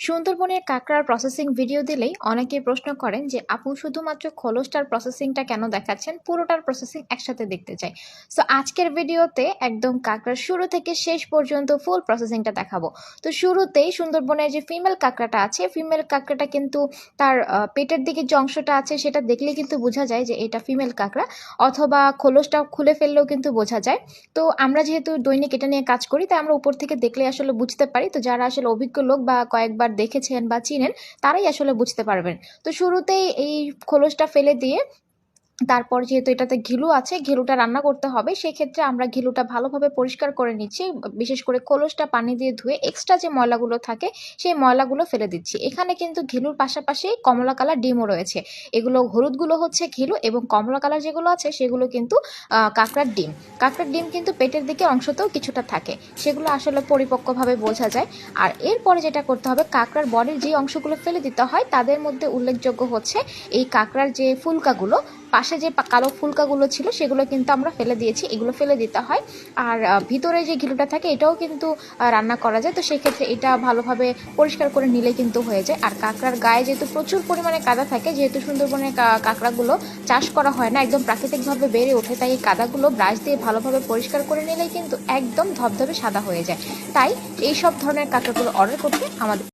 সুন্দরবনের কাঁকড়ার processing video দিলেই অনেকেই প্রশ্ন করেন যে আপু শুধুমাত্র খোলসটার প্রসেসিংটা কেন দেখাচ্ছেন? পুরোটার প্রসেসিং একসাথে দেখতে চাই। সো আজকের ভিডিওতে একদম কাঁকড়ার শুরু থেকে শেষ পর্যন্ত ফুল প্রসেসিংটা দেখাবো। তো শুরুতেই সুন্দরবনের যে ফিমেল কাঁকড়াটা আছে ফিমেল কাঁকড়াটা কিন্তু তার পেটের দিকে যে অংশটা আছে, সেটা দেখলে কিন্তু বোঝা যায় যে, এটা ফিমেল কাঁকড়া অথবা খোলসটা খুলে ফেললেও কিন্তু বোঝা যায়। তো আমরা যেহেতু দৈনিক এটা নিয়ে কাজ করি, তাই আমরা উপর থেকে দেখলে আসলে বুঝতে পারি। তো যারা আসলে অভিজ্ঞ লোক বা কয়েকবার দেখেছেন বা চিনেন তারাই আসলে বুঝতে পারবেন। তো শুরুতেই এই খোলসটা ফেলে দিয়ে তারপর যেহেতু এটাতে ঘিলু আছে, ঘিলুটা রান্না করতে হবে, সেক্ষেত্রে আমরা ঘিলুটা ভালোভাবে পরিষ্কার করে নিচ্ছি, বিশেষ করে খোলসটা পানি দিয়ে ধুয়ে এক্সট্রা যে ময়লাগুলো থাকে, সেই ময়লাগুলো ফেলে দিচ্ছি। এখানে কিন্তু ঘিলুর পাশাপাশি কমলা কালার ডিমও রয়েছে। এগুলো হলুদগুলো হচ্ছে ঘিলু এবং কমলা কালার যেগুলো আছে, সেগুলো কিন্তু কাঁকড়ার ডিম। কাঁকড়ার ডিম কিন্তু পেটের দিকে অংশতেও কিছুটা থাকে, সেগুলো আসলে পরিপক্কভাবে বোঝা যায়। আর এরপরে যেটা করতে হবে, কাঁকড়ার বডির যে অংশগুলো ফেলে দিতে হয়, তাদের মধ্যে উল্লেখযোগ্য হচ্ছে এই কাঁকড়ার যে ফুলকাগুলো পাশে যে কালো ফুলকাগুলো ছিল, সেগুলো কিন্তু আমরা ফেলে দিয়েছি। এগুলো ফেলে দিতে হয়। আর ভিতরে যে ঘিলুটা থাকে, এটাও কিন্তু রান্না করা যায়। তো সেক্ষেত্রে এটা ভালোভাবে পরিষ্কার করে নিলে কিন্তু হয়ে যায়। আর কাঁকড়ার গায়ে যেহেতু প্রচুর পরিমাণে কাদা থাকে, যেহেতু সুন্দরবনের কাঁকড়াগুলো চাষ করা হয় না, একদম প্রাকৃতিকভাবে বেড়ে ওঠে, তাই এই কাদাগুলো ব্রাশ দিয়ে ভালোভাবে পরিষ্কার করে নিলেই কিন্তু একদম ধবধবে সাদা হয়ে যায়। তাই এই সব ধরনের কাঁকড়াগুলো অর্ডার করতে আমাদের